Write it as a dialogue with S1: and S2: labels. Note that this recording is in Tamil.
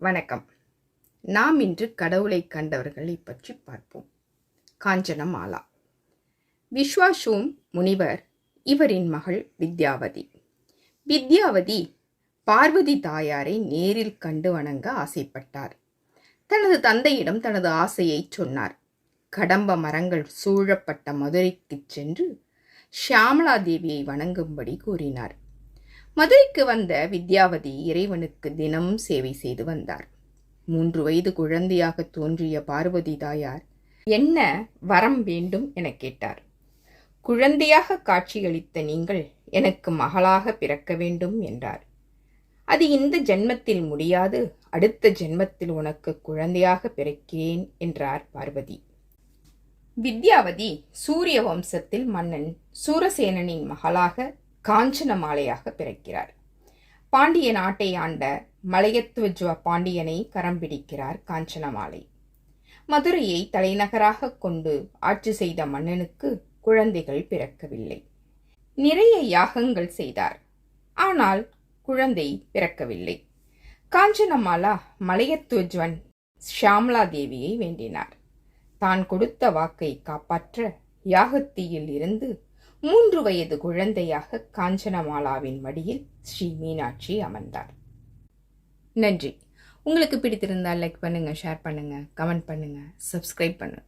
S1: வணக்கம். நாம் இன்று கடவுளை கண்டவர்களை பற்றி பார்ப்போம். காஞ்சனமாலா விஸ்வாசோம் முனிவர் இவரின் மகள் வித்யாவதி. வித்யாவதி பார்வதி தாயாரை நேரில் கண்டு வணங்க ஆசைப்பட்டார். தனது தந்தையிடம் தனது ஆசையை சொன்னார். கடம்ப மரங்கள் சூழப்பட்ட மதுரைக்குச் சென்று ஷியாமலா தேவியை வணங்கும்படி கூறினார். மதுரைக்கு வந்த வித்யாவதி இறைவனுக்கு தினம் சேவை செய்து வந்தார். மூன்று வயது குழந்தையாக தோன்றிய பார்வதி தாயார் என்ன வரம் வேண்டும் என கேட்டார். குழந்தையாக காட்சியளித்த நீங்கள் எனக்கு மகளாக பிறக்க வேண்டும் என்றார். அது இந்த ஜென்மத்தில் முடியாது அடுத்த ஜென்மத்தில் உனக்கு குழந்தையாக பிறக்கேன் என்றார் பார்வதி. வித்யாவதி சூரிய வம்சத்தில் மன்னன் சூரசேனனின் மகளாக காஞ்சனமாலையாக பிறக்கிறார். பாண்டிய நாட்டை ஆண்ட மலையத்துவஜுவ பாண்டியனை கரம் பிடிக்கிறார் காஞ்சனமாலை மதுரையை தலைநகராக கொண்டு ஆட்சி செய்த மன்னனுக்கு குழந்தைகள் பிறக்கவில்லை. நிறைய யாகங்கள் செய்தார். ஆனால் குழந்தை பிறக்கவில்லை. காஞ்சனமாலா மலையத்துவஜ்வன் ஷியாமலா தேவியை வேண்டினார். தான் கொடுத்த வாக்கை காப்பாற்ற யாகத்தீயில் இருந்து மூன்று வயது குழந்தையாக காஞ்சனமாலாவின் மடியில் ஸ்ரீ மீனாட்சி அமர்ந்தார். நன்றி. உங்களுக்கு பிடித்திருந்தால் லைக் பண்ணுங்கள் ஷேர் பண்ணுங்கள் கமெண்ட் பண்ணுங்கள் சப்ஸ்கிரைப் பண்ணுங்கள்